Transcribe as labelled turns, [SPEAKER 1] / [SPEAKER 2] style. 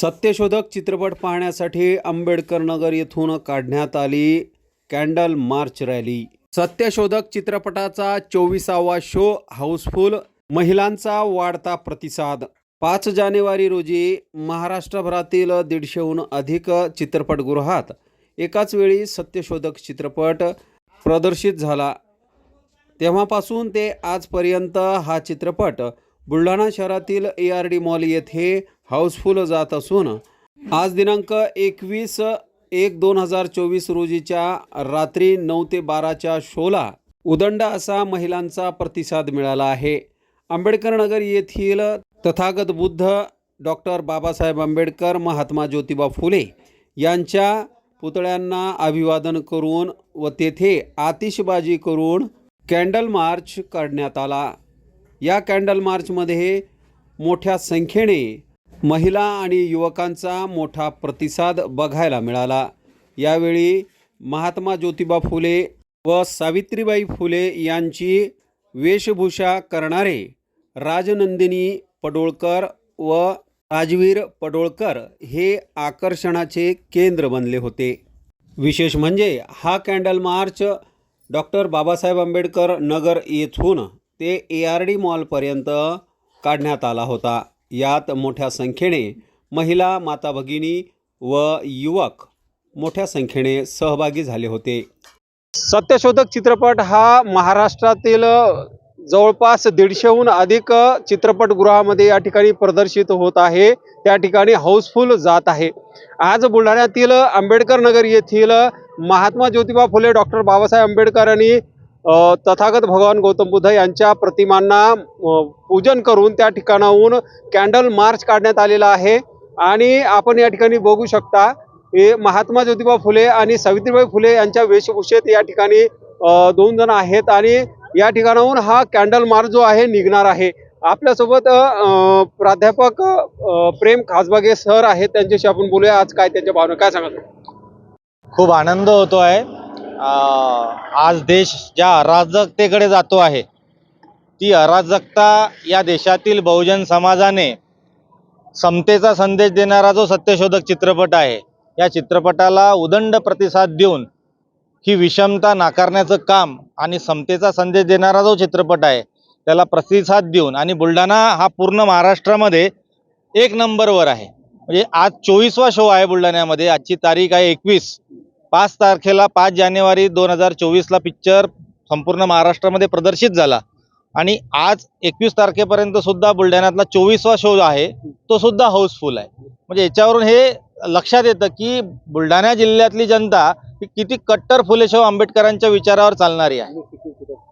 [SPEAKER 1] सत्यशोधक चित्रपट पाहण्यासाठी आंबेडकर नगर येथून काढण्यात आली कॅन्डल मार्च रॅली. सत्यशोधक चित्रपटाचा चोवीसावा शो हाऊसफुल महिलांचा वाढता प्रतिसाद. पाच जानेवारी रोजी महाराष्ट्रभरातील दीडशेहून अधिक चित्रपटगृहात एकाच वेळी सत्यशोधक चित्रपट प्रदर्शित झाला. तेव्हापासून ते आजपर्यंत हा चित्रपट बुलढाणा शहरातील ए आर डी मॉल येथे हाऊसफुल जात असून आज दिनांक एकवीस एक दोन हजार चोवीस रोजीच्या रात्री नऊ ते बाराच्या शोला उदंड असा महिलांचा प्रतिसाद मिळाला आहे. आंबेडकर नगर येथील तथागत बुद्ध डॉक्टर बाबासाहेब आंबेडकर महात्मा ज्योतिबा फुले यांच्या पुतळ्यांना अभिवादन करून व तेथे आतिषबाजी करून कॅन्डल मार्च काढण्यात आला. या कॅन्डल मार्चमध्ये मोठ्या संख्येने महिला आणि युवकांचा मोठा प्रतिसाद बघायला मिळाला. यावेळी महात्मा ज्योतिबा फुले व सावित्रीबाई फुले यांची वेशभूषा करणारे राजनंदिनी पडोळकर व राजवीर पडोळकर हे आकर्षणाचे केंद्र बनले होते. विशेष म्हणजे हा candle march doctor Babasaheb Ambedkar Nagar येथून ते ए आर डी मॉलपर्यंत काढण्यात आला होता. यात मोठ्या संख्येने महिला माता भगिनी व युवक मोठ्या संख्येने सहभागी झाले होते. सत्यशोधक चित्रपट हा महाराष्ट्रातील जवळपास दीडशेहून अधिक चित्रपटगृहामध्ये या ठिकाणी प्रदर्शित होत आहे. त्या ठिकाणी हाऊसफुल जात आहे. आज बुलढाण्यातील आंबेडकर नगर येथील महात्मा ज्योतिबा फुले डॉक्टर बाबासाहेब आंबेडकरांनी तथागत भगवान गौतम बुद्ध यांच्या प्रतिमांना पूजन करून त्या ठिकाणाहून कॅन्डल मार्च काढण्यात आलेला आहे. आणि आपण या ठिकाणी बघू शकता हे महात्मा ज्योतिबा फुले आणि सावित्रीबाई फुले यांच्या वेशभूषेत या ठिकाणी दोन जण आहेत. आणि या ठिकाणाहून हा कॅन्डल मार्च जो आहे निघणार आहे. आपल्यासोबत प्राध्यापक प्रेम खासबागे सर आहेत. त्यांच्याशी आपण बोलूया. आज काय त्यांच्या भावना काय सांगाल?
[SPEAKER 2] खूप आनंद होतो आहे आज देश ज्या अराजकतेकडे जातो आहे ती अराजकता या देशातील बहुजन समाजाने समतेचा संदेश देणारा जो सत्यशोधक चित्रपट आहे या चित्रपटाला उदंड प्रतिसाद देऊन ही विषमता नाकारण्याचं काम आणि समतेचा संदेश देणारा जो चित्रपट आहे त्याला प्रतिसाद देऊन आणि बुलढाणा हा पूर्ण महाराष्ट्रामध्ये एक नंबरवर आहे. म्हणजे आज चोवीसवा शो आहे बुलढाण्यामध्ये आजची तारीख आहे एकवीस. पाच तारखेला पाच जानेवारी दोन हजार चोवीसला पिक्चर संपूर्ण महाराष्ट्रामध्ये प्रदर्शित झाला. आणि आज एकवीस तारखेपर्यंत सुद्धा बुलढाण्यातला चोवीसवा शो आहे तो सुद्धा हाऊसफुल आहे. म्हणजे याच्यावरून हे लक्षात येतं की बुलढाणा जिल्ह्यातली जनता ही किती कट्टर फुले शाहू आंबेडकरांच्या विचारावर चालणारी आहे.